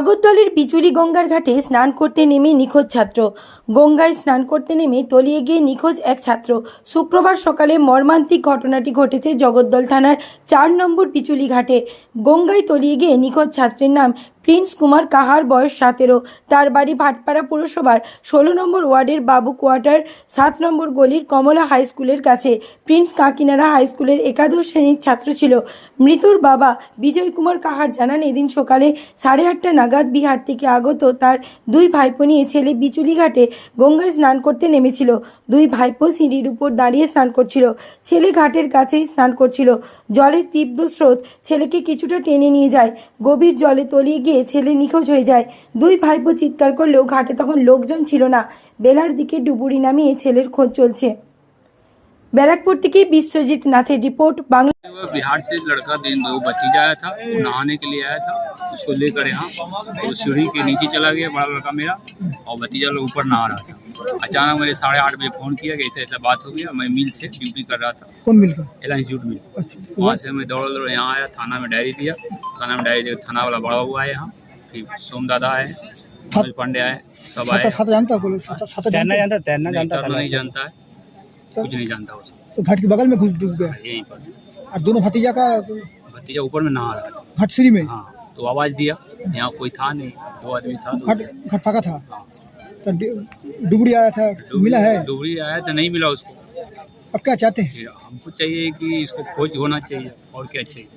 জগদ্দলের বিচুলি গঙ্গার ঘাটে স্নান করতে নেমে নিখোঁজ ছাত্র। গঙ্গায় স্নান করতে নেমে তলিয়ে গিয়ে নিখোঁজ এক ছাত্র। শুক্রবার সকালে মর্মান্তিক ঘটনাটি ঘটেছে জগদ্দল থানার চার নম্বর বিচুলি ঘাটে। গঙ্গায় তলিয়ে গিয়ে নিখোঁজ ছাত্রের নাম প্রিন্স কুমার কাহার, বয়স সতেরো। তার বাড়ি ভাটপাড়া পুরসভার ষোলো নম্বর ওয়ার্ডের বাবু কোয়ার্টার, সাত নম্বর গলির কমলা হাই স্কুলের কাছে। প্রিন্স কাকিনাড়া হাই স্কুলের একাদশ শ্রেণির ছাত্র ছিল। মৃতুর বাবা বিজয় কুমার কাহার জানান, এদিন সকালে সাড়ে আটটা বিহার থেকে আগত তার দুই ভাইপো নিয়ে ছেলে বিচুলি ঘাটে গঙ্গায় স্নান করতে নেমেছিল। দুই ভাইপো সিঁড়ির উপর দাঁড়িয়ে স্নান করছিল। ছেলে ঘাটের কাছেই স্নান করছিল। জলের তীব্র স্রোত ছেলেকে কিছুটা টেনে নিয়ে যায়। গভীর জলে তলিয়ে গিয়ে ছেলে নিখোঁজ হয়ে যায়। দুই ভাইপো চিৎকার করলেও ঘাটে তখন লোকজন ছিল না। বেলার দিকে ডুবুরি নামিয়ে ছেলের খোঁজ চলছে। बैरकपुर की विश्वजीत नाथे रिपोर्ट बांग्ला। बिहार से लड़का दिन दो बच्ची आया था नहाने के लिए आया था उसको लेकर यहाँ सीढ़ी के नीचे चला गया बड़ा लड़का मेरा और भतीजा लोग ऊपर नहा रहा था। अचानक मेरे साढ़े आठ बजे फ़ोन किया कि ऐसा ऐसा बात हो गया मैं मिल से ड्यूटी कर रहा था। कौन मिल का जूट मिल। अच्छा। वहाँ से मैं दौड़ दौड़ यहाँ आया थाना में डायरी दिया। थाना में डायरी दिया थाना वाला बड़ा हुआ है यहाँ। फिर सोम दादा आए पांडे आए सब आए। जानता जानता जानता है। कुछ नहीं जानता उसको तो घाट के बगल में घुस डूब गया? यहीं पर। और दोनों भतीजा का भतीजा ऊपर में नहा रहा था। घाट सीढ़ी में? हाँ तो आवाज़ दिया यहाँ कोई था नहीं दो आदमी था तो घाट घाट फाका था? तो डु- डुबरी आया था? मिला है? डुबरी आया तो नहीं मिला उसको। अब क्या चाहते हैं? हमको चाहिए कि इसको खोज होना चाहिए और क्या चाहिए?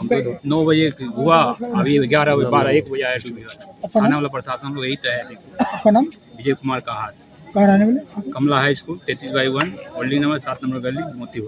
हमको नौ बजे हुआ अभी ग्यारह बजे बारह एक बजे आया डूबी थाना वाला प्रशासन लोग यही तय है। आपका नाम? विजय कुमार का हाथ। कहाँ रहने वाले? कमला हाई स्कूल, तैतीस बाई वन, होल्डिंग नंबर सात नंबर गली मोती